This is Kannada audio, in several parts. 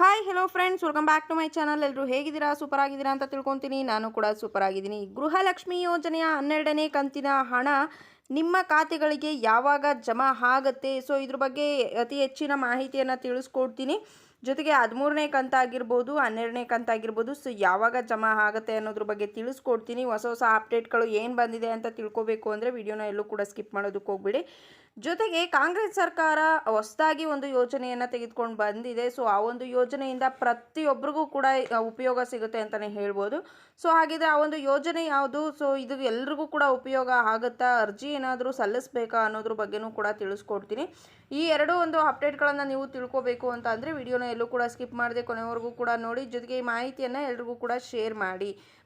Hi hello friends welcome back to my channel ಎಲ್ಲರೂ ಹೇಗಿದ್ದೀರಾ? ಸೂಪರ್ ಆಗಿದ್ದೀರಾ ಅಂತ ತಿಳ್ಕೊತೀನಿ. ನಾನು ಕೂಡ ಸೂಪರ್ ಆಗಿದ್ದೀನಿ ಗೃಹಲಕ್ಷ್ಮಿ ಯೋಜನೆಯ ಹನ್ನೆರಡನೇ ಕಂತಿನ ಹಣ ನಿಮ್ಮ ಖಾತೆಗಳಿಗೆ ಯಾವಾಗ ಜಮಾ ಆಗುತ್ತೆ? ಸೊ ಇದ್ರ ಬಗ್ಗೆ ಅತಿ ಹೆಚ್ಚಿನ ಮಾಹಿತಿಯನ್ನು ತಿಳಿಸ್ಕೊಡ್ತೀನಿ. ಜೊತೆಗೆ ಹದಿಮೂರನೇ ಕಂತಾಗಿರ್ಬೋದು ಹನ್ನೆರಡನೇ ಕಂತಾಗಿರ್ಬೋದು ಸೊ ಯಾವಾಗ ಜಮಾ ಆಗುತ್ತೆ ಅನ್ನೋದ್ರ ಬಗ್ಗೆ ತಿಳಿಸ್ಕೊಡ್ತೀನಿ. ಹೊಸ ಹೊಸ ಅಪ್ಡೇಟ್ಗಳು ಏನು ಬಂದಿದೆ ಅಂತ ತಿಳ್ಕೊಬೇಕು ಅಂದರೆ ವಿಡಿಯೋನ ಎಲ್ಲೂ ಕೂಡ ಸ್ಕಿಪ್ ಮಾಡೋದಕ್ಕೆ ಹೋಗ್ಬಿಡಿ. ಜೊತೆಗೆ ಕಾಂಗ್ರೆಸ್ ಸರ್ಕಾರ ಹೊಸದಾಗಿ ಒಂದು ಯೋಜನೆಯನ್ನು ತೆಗೆದುಕೊಂಡು ಬಂದಿದೆ. ಸೊ ಆ ಒಂದು ಯೋಜನೆಯಿಂದ ಪ್ರತಿಯೊಬ್ಬರಿಗೂ ಕೂಡ ಉಪಯೋಗ ಸಿಗುತ್ತೆ ಅಂತಲೇ ಹೇಳ್ಬೋದು. ಸೊ ಹಾಗಿದ್ರೆ ಆ ಒಂದು ಯೋಜನೆ ಯಾವುದು? ಸೊ ಇದು ಎಲ್ರಿಗೂ ಕೂಡ ಉಪಯೋಗ ಆಗುತ್ತಾ? ಅರ್ಜಿ ಏನಾದರೂ ಸಲ್ಲಿಸಬೇಕಾ ಅನ್ನೋದ್ರ ಬಗ್ಗೆನೂ ಕೂಡ ತಿಳಿಸ್ಕೊಡ್ತೀನಿ. ಈ ಎರಡು ಒಂದು ಅಪ್ಡೇಟ್ಗಳನ್ನು ನೀವು ತಿಳ್ಕೋಬೇಕು ಅಂತ ಅಂದರೆ, ವಿಡಿಯೋನ ಎಲ್ಲೂ ಕೂಡ ಸ್ಕಿಪ್ ಮಾಡದೆ ಕೊನೆವರೆಗೂ ಕೂಡ ನೋಡಿ. ಜೊತೆಗೆ ಈ ಮಾಹಿತಿಯನ್ನು ಎಲ್ರಿಗೂ ಕೂಡ ಶೇರ್ ಮಾಡಿ.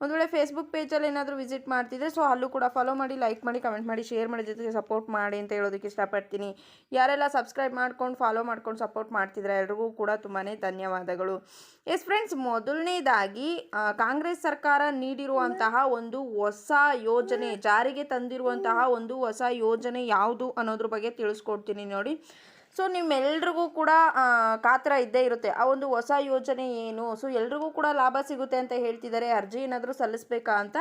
ಒಂದು ವೇಳೆ ಫೇಸ್ಬುಕ್ ಪೇಜಲ್ಲಿ ಏನಾದರೂ ವಿಸಿಟ್ ಮಾಡ್ತಿದ್ರೆ ಸೊ ಅಲ್ಲೂ ಕೂಡ ಫಾಲೋ ಮಾಡಿ ಲೈಕ್ ಮಾಡಿ ಕಮೆಂಟ್ ಮಾಡಿ ಶೇರ್ ಮಾಡಿ, ಜೊತೆಗೆ ಸಪೋರ್ಟ್ ಮಾಡಿ ಅಂತ ಹೇಳೋದಕ್ಕೆ ಇಷ್ಟಪಡ್ತೀನಿ. ಯಾರೆಲ್ಲ ಸಬ್ಸ್ಕ್ರೈಬ್ ಮಾಡ್ಕೊಂಡು ಫಾಲೋ ಮಾಡ್ಕೊಂಡು ಸಪೋರ್ಟ್ ಮಾಡ್ತಿದ್ರೆ ಎಲ್ರಿಗೂ ಕೂಡ ತುಂಬಾ ಧನ್ಯವಾದಗಳು. ಎಸ್ ಫ್ರೆಂಡ್ಸ್ ಮೊದಲನೇದಾಗಿ ಕಾಂಗ್ರೆಸ್ ಸರ್ಕಾರ ನೀಡಿರುವಂತಹ ಒಂದು ಹೊಸ ಯೋಜನೆ, ಜಾರಿಗೆ ತಂದಿರುವಂತಹ ಒಂದು ಹೊಸ ಯೋಜನೆ ಯಾವುದು ಅನ್ನೋದ್ರ ಬಗ್ಗೆ ತಿಳಿಸ್ಕೊಡ್ತೀನಿ ನೋಡಿ. ಸೊ ನಿಮ್ಮೆಲ್ರಿಗೂ ಕೂಡ ಕಾತರ ಇದ್ದೇ ಇರುತ್ತೆ. ಆ ಒಂದು ಹೊಸ ಯೋಜನೆ ಏನು? ಸೊ ಎಲ್ರಿಗೂ ಕೂಡ ಲಾಭ ಸಿಗುತ್ತೆ ಅಂತ ಹೇಳ್ತಿದ್ದಾರೆ. ಅರ್ಜಿ ಏನಾದರೂ ಸಲ್ಲಿಸ್ಬೇಕಾ ಅಂತ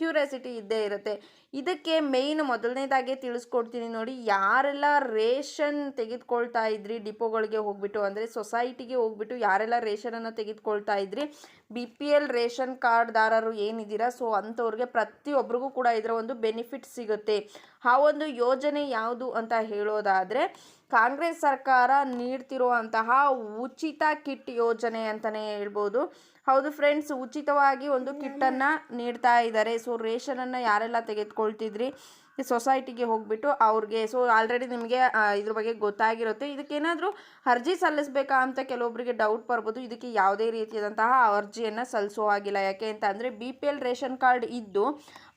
ಕ್ಯೂರಿಯಾಸಿಟಿ ಇದ್ದೇ ಇರುತ್ತೆ. ಇದಕ್ಕೆ ಮೇಯ್ನ್ ಮೊದಲನೇದಾಗೆ ತಿಳಿಸ್ಕೊಡ್ತೀನಿ ನೋಡಿ. ಯಾರೆಲ್ಲ ರೇಷನ್ ತೆಗೆದುಕೊಳ್ತಾ ಇದ್ರಿ ಡಿಪೋಗಳಿಗೆ ಹೋಗ್ಬಿಟ್ಟು, ಅಂದರೆ ಸೊಸೈಟಿಗೆ ಹೋಗ್ಬಿಟ್ಟು ಯಾರೆಲ್ಲ ರೇಷನನ್ನು ತೆಗೆದುಕೊಳ್ತಾ ಇದ್ರಿ, ಬಿ ಪಿ ಎಲ್ ರೇಷನ್ ಕಾರ್ಡ್ದಾರರು ಏನಿದ್ದೀರಾ? ಸೊ ಅಂಥವ್ರಿಗೆ ಪ್ರತಿಯೊಬ್ಬರಿಗೂ ಕೂಡ ಇದರ ಒಂದು ಬೆನಿಫಿಟ್ ಸಿಗುತ್ತೆ. ಆ ಒಂದು ಯೋಜನೆ ಯಾವುದು ಅಂತ ಹೇಳೋದಾದರೆ ಕಾಂಗ್ರೆಸ್ ಸರ್ಕಾರ ನೀಡ್ತಿರುವಂತಹ ಉಚಿತ ಕಿಟ್ ಯೋಜನೆ ಅಂತಲೇ ಹೇಳ್ಬೋದು. ಹೌದು ಫ್ರೆಂಡ್ಸ್ ಉಚಿತವಾಗಿ ಒಂದು ಕಿಟ್ಟನ್ನು ನೀಡ್ತಾ ಇದ್ದಾರೆ. ಸೊ ರೇಷನನ್ನು ಯಾರೆಲ್ಲ ತೆಗೆದುಕೊಳ್ತಿದ್ರಿ? ಸೊಸೈಟಿಗೆ ಹೋಗ್ಬಿಟ್ಟು ಅವ್ರಿಗೆ. ಸೊ ಆಲ್ರೆಡಿ ನಿಮಗೆ ಇದ್ರ ಬಗ್ಗೆ ಗೊತ್ತಾಗಿರುತ್ತೆ. ಇದಕ್ಕೇನಾದರೂ ಅರ್ಜಿ ಸಲ್ಲಿಸಬೇಕಾ ಅಂತ ಕೆಲವೊಬ್ಬರಿಗೆ ಡೌಟ್ ಬರ್ಬೋದು. ಇದಕ್ಕೆ ಯಾವುದೇ ರೀತಿಯಾದಂತಹ ಅರ್ಜಿಯನ್ನು ಸಲ್ಲಿಸೋ ಹಾಗಿಲ್ಲ. ಯಾಕೆ ಅಂತ ಅಂದರೆ B P L ration card ಇದ್ದು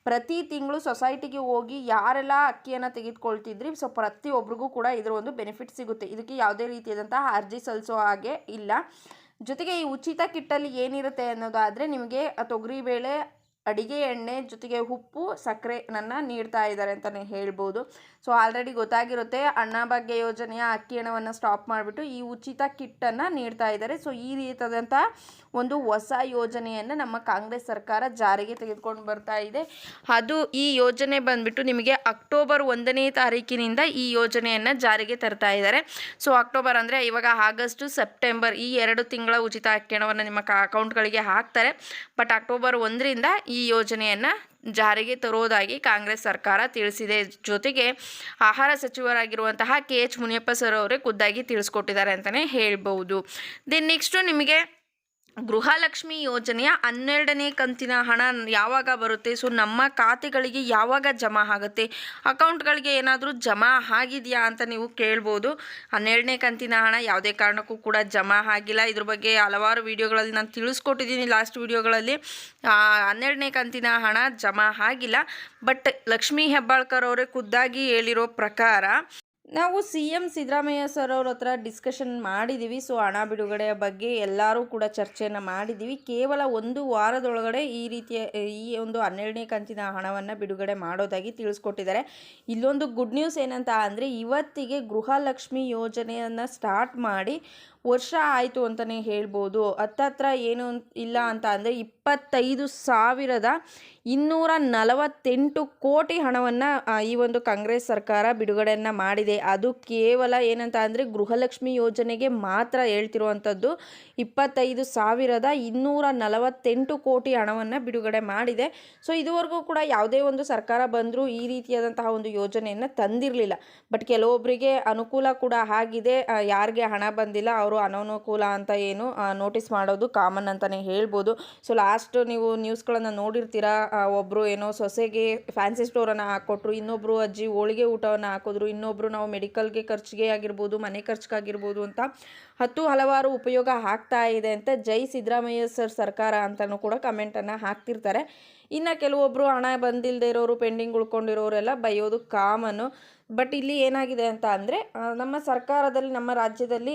ಪ್ರತಿ ತಿಂಗಳು ಸೊಸೈಟಿಗೆ ಹೋಗಿ ಯಾರೆಲ್ಲ ಅಕ್ಕಿಯನ್ನು ತೆಗೆದುಕೊಳ್ತಿದ್ರಿ ಸೊ ಪ್ರತಿಯೊಬ್ಬರಿಗೂ ಕೂಡ ಇದರ ಒಂದು ಬೆನಿಫಿಟ್ ಸಿಗುತ್ತೆ. ಇದಕ್ಕೆ ಯಾವುದೇ ರೀತಿಯಾದಂತಹ ಅರ್ಜಿ ಸಲ್ಲಿಸೋ ಹಾಗೆ ಇಲ್ಲ. ಜೊತೆಗೆ ಈ ಉಚಿತ ಕಿಟ್ಟಲ್ಲಿ ಏನಿರುತ್ತೆ ಅನ್ನೋದಾದರೆ ನಿಮಗೆ ತೊಗರಿಬೇಳೆ ಅಡಿಗೆ ಎಣ್ಣೆ ಜೊತೆಗೆ ಉಪ್ಪು ಸಕ್ಕರೆನನ್ನು ನೀಡ್ತಾ ಇದ್ದಾರೆ ಅಂತಲೇ ಹೇಳ್ಬೋದು. ಸೊ ಆಲ್ರೆಡಿ ಗೊತ್ತಾಗಿರುತ್ತೆ ಅನ್ನಭಾಗ್ಯ ಯೋಜನೆಯ ಅಕ್ಕಿ ಹಣವನ್ನು ಸ್ಟಾಪ್ ಮಾಡಿಬಿಟ್ಟು ಈ ಉಚಿತ ಕಿಟ್ಟನ್ನು ನೀಡ್ತಾ ಇದ್ದಾರೆ. ಸೊ ಈ ರೀತಿಯಾದಂಥ ಒಂದು ಹೊಸ ಯೋಜನೆಯನ್ನು ನಮ್ಮ ಕಾಂಗ್ರೆಸ್ ಸರ್ಕಾರ ಜಾರಿಗೆ ತೆಗೆದುಕೊಂಡು ಬರ್ತಾ ಇದೆ. ಅದು ಈ ಯೋಜನೆ ಬಂದುಬಿಟ್ಟು ನಿಮಗೆ ಅಕ್ಟೋಬರ್ ಒಂದನೇ ತಾರೀಕಿನಿಂದ ಈ ಯೋಜನೆಯನ್ನು ಜಾರಿಗೆ ತರ್ತಾ ಇದ್ದಾರೆ. ಸೊ ಅಕ್ಟೋಬರ್ ಅಂದರೆ ಇವಾಗ ಆಗಸ್ಟು, ಸೆಪ್ಟೆಂಬರ್ ಈ ಎರಡು ತಿಂಗಳ ಉಚಿತ ಅಕ್ಕಿ ಹಣವನ್ನು ನಿಮ್ಮ ಅಕೌಂಟ್ಗಳಿಗೆ ಹಾಕ್ತಾರೆ. ಬಟ್ ಅಕ್ಟೋಬರ್ ಒಂದರಿಂದ ಈ ಯೋಜನೆಯನ್ನು ಜಾರಿಗೆ ತರೋದಾಗಿ ಕಾಂಗ್ರೆಸ್ ಸರ್ಕಾರ ತಿಳಿಸಿದೆ. ಜೊತೆಗೆ ಆಹಾರ ಸಚಿವರಾಗಿರುವಂತಹ ಕೆ ಎಚ್ ಮುನಿಯಪ್ಪ ಸರ್ ಅವರೇ ಖುದ್ದಾಗಿ ತಿಳಿಸ್ಕೊಟ್ಟಿದ್ದಾರೆ ಅಂತಲೇ ಹೇಳ್ಬೋದು ದೆನ್ ನೆಕ್ಸ್ಟು ನಿಮಗೆ ಗೃಹಲಕ್ಷ್ಮಿ ಯೋಜನೆಯ ಹನ್ನೆರಡನೇ ಕಂತಿನ ಹಣ ಯಾವಾಗ ಬರುತ್ತೆ? ಸೊ ನಮ್ಮ ಖಾತೆಗಳಿಗೆ ಯಾವಾಗ ಜಮಾ ಆಗುತ್ತೆ? ಅಕೌಂಟ್ಗಳಿಗೆ ಏನಾದರೂ ಜಮಾ ಆಗಿದೆಯಾ ಅಂತ ನೀವು ಕೇಳ್ಬೋದು. ಹನ್ನೆರಡನೇ ಕಂತಿನ ಹಣ ಯಾವುದೇ ಕಾರಣಕ್ಕೂ ಕೂಡ ಜಮಾ ಆಗಿಲ್ಲ. ಇದ್ರ ಬಗ್ಗೆ ಹಲವಾರು ವಿಡಿಯೋಗಳಲ್ಲಿ ನಾನು ತಿಳಿಸ್ಕೊಟ್ಟಿದ್ದೀನಿ ಲಾಸ್ಟ್ ವಿಡಿಯೋಗಳಲ್ಲಿ. ಹನ್ನೆರಡನೇ ಕಂತಿನ ಹಣ ಜಮಾ ಆಗಿಲ್ಲ. ಬಟ್ ಲಕ್ಷ್ಮೀ ಹೆಬ್ಬಾಳ್ಕರ್ ಅವರೇ ಖುದ್ದಾಗಿ ಹೇಳಿರೋ ಪ್ರಕಾರ ನಾವು ಸಿ ಎಂ ಸಿದ್ದರಾಮಯ್ಯ ಸರ್ ಅವ್ರ ಹತ್ರ ಡಿಸ್ಕಷನ್ ಮಾಡಿದ್ದೀವಿ ಸೊ ಹಣ ಬಿಡುಗಡೆಯ ಬಗ್ಗೆ ಎಲ್ಲರೂ ಕೂಡ ಚರ್ಚೆಯನ್ನು ಮಾಡಿದ್ದೀವಿ ಕೇವಲ ಒಂದು ವಾರದೊಳಗಡೆ ಈ ರೀತಿಯ, ಈ ಒಂದು ಹನ್ನೆರಡನೇ ಕಂತಿನ ಹಣವನ್ನು ಬಿಡುಗಡೆ ಮಾಡೋದಾಗಿ ತಿಳಿಸ್ಕೊಟ್ಟಿದ್ದಾರೆ. ಇಲ್ಲೊಂದು ಗುಡ್ ನ್ಯೂಸ್ ಏನಂತ ಅಂದರೆ, ಇವತ್ತಿಗೆ ಗೃಹಲಕ್ಷ್ಮಿ ಯೋಜನೆಯನ್ನು ಸ್ಟಾರ್ಟ್ ಮಾಡಿ ವರ್ಷ ಆಯಿತು ಅಂತಲೇ ಹೇಳ್ಬೋದು. ಹತ್ತತ್ರ ಏನು ಇಲ್ಲ ಅಂತ ಅಂದರೆ ಇಪ್ಪತ್ತೈದು ಸಾವಿರದ ಇನ್ನೂರ ನಲವತ್ತೆಂಟು ಕೋಟಿ ಹಣವನ್ನು ಈ ಒಂದು ಕಾಂಗ್ರೆಸ್ ಸರ್ಕಾರ ಬಿಡುಗಡೆಯನ್ನು ಮಾಡಿದೆ. ಅದು ಕೇವಲ ಏನಂತ ಅಂದರೆ ಗೃಹಲಕ್ಷ್ಮಿ ಯೋಜನೆಗೆ ಮಾತ್ರ ಹೇಳ್ತಿರುವಂಥದ್ದು. ಇಪ್ಪತ್ತೈದು ಸಾವಿರದ ಇನ್ನೂರ ನಲವತ್ತೆಂಟು ಕೋಟಿ ಹಣವನ್ನು ಬಿಡುಗಡೆ ಮಾಡಿದೆ. ಸೊ ಇದುವರೆಗೂ ಕೂಡ ಯಾವುದೇ ಒಂದು ಸರ್ಕಾರ ಬಂದರೂ ಈ ರೀತಿಯಾದಂತಹ ಒಂದು ಯೋಜನೆಯನ್ನು ತಂದಿರಲಿಲ್ಲ. ಬಟ್ ಕೆಲವೊಬ್ಬರಿಗೆ ಅನುಕೂಲ ಕೂಡ ಆಗಿದೆ. ಯಾರಿಗೆ ಹಣ ಬಂದಿಲ್ಲ, ಅವರು ಅನನುಕೂಲ ಅಂತ ಏನು ನೋಟಿಸ್ ಮಾಡೋದು ಕಾಮನ್ ಅಂತಲೇ ಹೇಳ್ಬೋದು. ಸೊ ಲಾಸ್ಟ್ ನೀವು ನ್ಯೂಸ್ಗಳನ್ನು ನೋಡಿರ್ತೀರಾ ಒಬ್ಬರು ಏನೋ ಸೊಸೆಗೆ ಫ್ಯಾನ್ಸಿ ಸ್ಟೋರನ್ನು ಹಾಕ್ಕೊಟ್ರು ಇನ್ನೊಬ್ಬರು ಅಜ್ಜಿ ಹೋಳಿಗೆ ಊಟವನ್ನು ಹಾಕಿದ್ರು ಇನ್ನೊಬ್ಬರು ನಾವು ಮೆಡಿಕಲ್ಗೆ ಖರ್ಚಿಗೆ ಆಗಿರ್ಬೋದು, ಮನೆ ಖರ್ಚಿಗಾಗಿರ್ಬೋದು ಅಂತ ಹತ್ತು ಹಲವಾರು ಉಪಯೋಗ ಆಗ್ತಾ ಇದೆ ಅಂತ ಜೈ ಸಿದ್ದರಾಮಯ್ಯ ಸರ್ ಸರ್ಕಾರ ಅಂತಲೂ ಕೂಡ ಕಮೆಂಟನ್ನು ಹಾಕ್ತಿರ್ತಾರೆ. ಇನ್ನು ಕೆಲವೊಬ್ಬರು ಹಣ ಬಂದಿಲ್ಲದೆ ಇರೋರು ಪೆಂಡಿಂಗ್ ಉಳ್ಕೊಂಡಿರೋರೆಲ್ಲ ಬೈಯೋದು ಕಾಮನ್ನು ಬಟ್ ಇಲ್ಲಿ ಏನಾಗಿದೆ ಅಂತ ಅಂದರೆ ನಮ್ಮ ಸರ್ಕಾರದಲ್ಲಿ, ನಮ್ಮ ರಾಜ್ಯದಲ್ಲಿ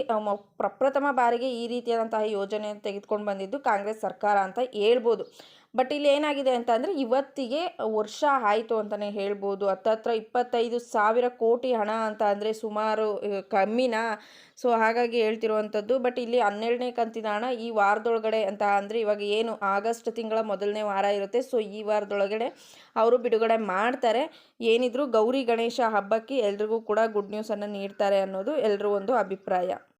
ಪ್ರಪ್ರಥಮ ಬಾರಿಗೆ ಈ ರೀತಿಯಾದಂತಹ ಯೋಜನೆಯನ್ನು ತೆಗೆದುಕೊಂಡು ಬಂದಿದ್ದು ಕಾಂಗ್ರೆಸ್ ಸರ್ಕಾರ ಅಂತ ಹೇಳ್ಬೋದು. ಬಟ್ ಇಲ್ಲಿ ಏನಾಗಿದೆ ಅಂತ ಅಂದರೆ ಇವತ್ತಿಗೆ ವರ್ಷ ಆಯಿತು ಅಂತಲೇ ಹೇಳ್ಬೋದು. ಹತ್ತತ್ರ ಇಪ್ಪತ್ತೈದು ಸಾವಿರ ಕೋಟಿ ಹಣ ಅಂತ ಅಂದರೆ ಸುಮಾರು ಕಮ್ಮಿನ. ಸೊ, ಹಾಗಾಗಿ ಹೇಳ್ತಿರುವಂಥದ್ದು. ಬಟ್ ಇಲ್ಲಿ ಹನ್ನೆರಡನೇ ಕಂತಿನ ಹಣ ಈ ವಾರದೊಳಗಡೆ ಅಂತ ಅಂದರೆ ಇವಾಗ ಏನು, ಆಗಸ್ಟ್ ತಿಂಗಳ ಮೊದಲನೇ ವಾರ ಇರುತ್ತೆ. ಸೊ, ಈ ವಾರದೊಳಗಡೆ ಅವರು ಬಿಡುಗಡೆ ಮಾಡ್ತಾರೆ. ಏನಿದ್ರು ಗೌರಿ ಗಣೇಶ ಹಬ್ಬಕ್ಕೆ ಎಲ್ರಿಗೂ ಕೂಡ ಗುಡ್ ನ್ಯೂಸನ್ನು ನೀಡ್ತಾರೆ ಅನ್ನೋದು ಎಲ್ಲರೂ ಒಂದು ಅಭಿಪ್ರಾಯ.